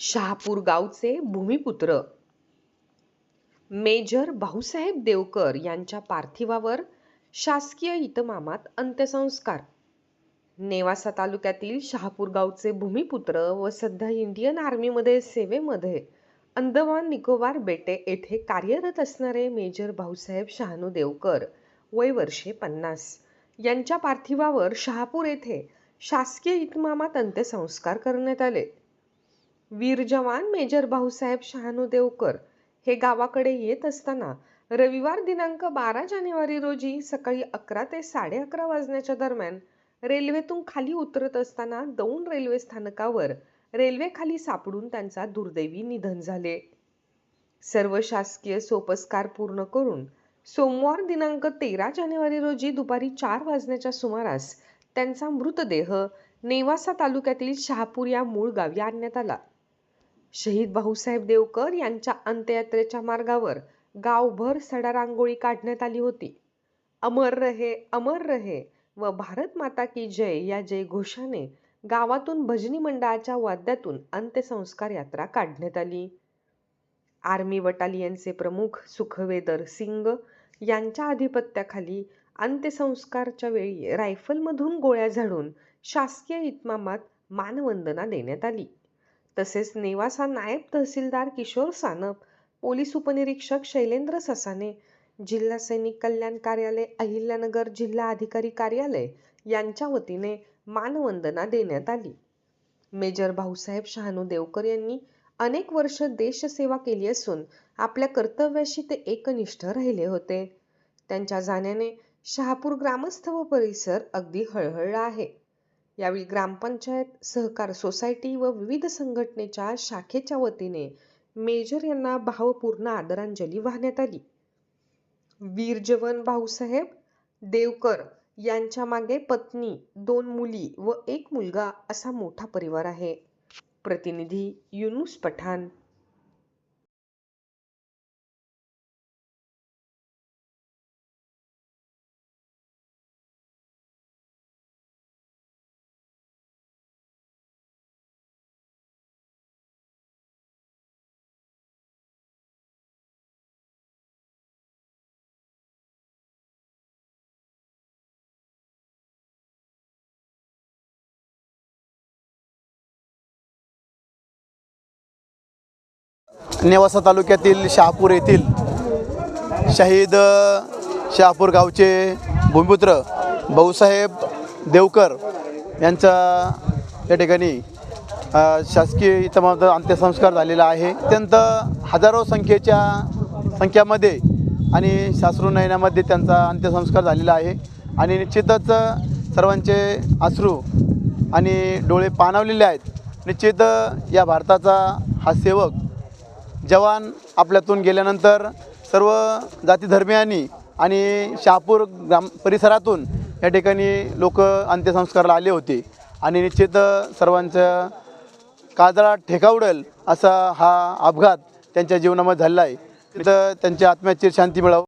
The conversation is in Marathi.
शहापूर गावचे भूमिपुत्र. मेजर भाऊसाहेब देवकर यांच्या पार्थिवावर शासकीय इतमामात अंत्यसंस्कार. नेवासा तालुक्यातील शहापूर गावचे भूमिपुत्र व सध्या इंडियन आर्मीमध्ये सेवेमध्ये अंदमान निकोबार बेटे येथे कार्यरत असणारे मेजर भाऊसाहेब शहानू देवकर वय वर्षे पन्नास. यांच्या पार्थिवावर शहापूर येथे शासकीय इतमामात अंत्यसंस्कार करण्यात आले. वीर जवान मेजर भाऊसाहेब शहानू देवकर हे गावाकडे येत असताना रविवार दिनांक बारा जानेवारी रोजी सकाळी अकरा ते साडे अकरा वाजण्याच्या दरम्यान रेल्वेतून खाली उतरत असताना दौंड रेल्वे स्थानकावर रेल्वे खाली सापडून त्यांचा दुर्दैवी निधन झाले. सर्व शासकीय सोपस्कार पूर्ण करून सोमवार दिनांक तेरा जानेवारी रोजी दुपारी चार वाजण्याच्या सुमारास त्यांचा मृतदेह नेवासा तालुक्यातील शहापूर या मूळ गावी आणण्यात आला. शहीद भाऊसाहेब देवकर यांच्या अंत्ययात्रेच्या मार्गावर गावभर सडा रांगोळी काढण्यात आली होती. अमर रहे अमर रहे व भारत माता की जय या जयघोषाने गावातून भजनी मंडळाच्या वाद्यातून अंत्यसंस्कार यात्रा काढण्यात आली. आर्मी बटालियनचे प्रमुख सुखवेदर सिंग यांच्या अधिपत्याखाली अंत्यसंस्कारच्या वेळी रायफलमधून गोळ्या झाडून शासकीय इतमामात मानवंदना देण्यात आली. तसेच नेवासा नायब तहसीलदार किशोर सानप पोलीस उपनिरीक्षक शैलेंद्र ससाने जिल्हा सैनिक कल्याण कार्यालय अहिल्यानगर जिल्हा अधिकारी कार्यालय यांच्या वतीने मानवंदना देण्यात आली. मेजर भाऊसाहेब शहानू देवकर यांनी अनेक वर्ष देशसेवा केली असून आपल्या कर्तव्याशी ते एकनिष्ठ राहिले होते. त्यांच्या जाण्याने शहापूर ग्रामस्थ व परिसर अगदी हळहळला आहे. यावेळी ग्रामपंचायत सहकार सोसायटी व विविध संघटनेच्या शाखेच्या वतीने मेजर यांना भावपूर्ण आदरांजली वाहण्यात आली. वीर जवान भाऊसाहेब देवकर यांच्या मागे पत्नी दोन मुली व एक मुलगा असा मोठा परिवार आहे. प्रतिनिधी युनुस पठाण. नेवासा तालुक्यातील शहापूर येथील शहीद शहापूर गावचे भूमिपुत्र भाऊसाहेब देवकर यांचा या ठिकाणी शासकीय इतमात अंत्यसंस्कार झालेला आहे. अत्यंत हजारो संख्येच्या संख्यामध्ये आणि शास्त्रू नयनामध्ये त्यांचा अंत्यसंस्कार झालेला आहे. आणि निश्चितच सर्वांचे अश्रू आणि डोळे पाणावलेले आहेत. निश्चित या भारताचा हा सेवक जवान आपल्यातून गेल्यानंतर सर्व जाती धर्मियांनी आणि शहापूर ग्राम परिसरातून या ठिकाणी लोक अंत्यसंस्काराला आले होते. आणि निश्चित सर्वांचं काजळा ठेकावडेल असा हा अपघात त्यांच्या जीवनामध्ये झालेला आहे. तर त्यांच्या आत्म्याची शांती मिळावं.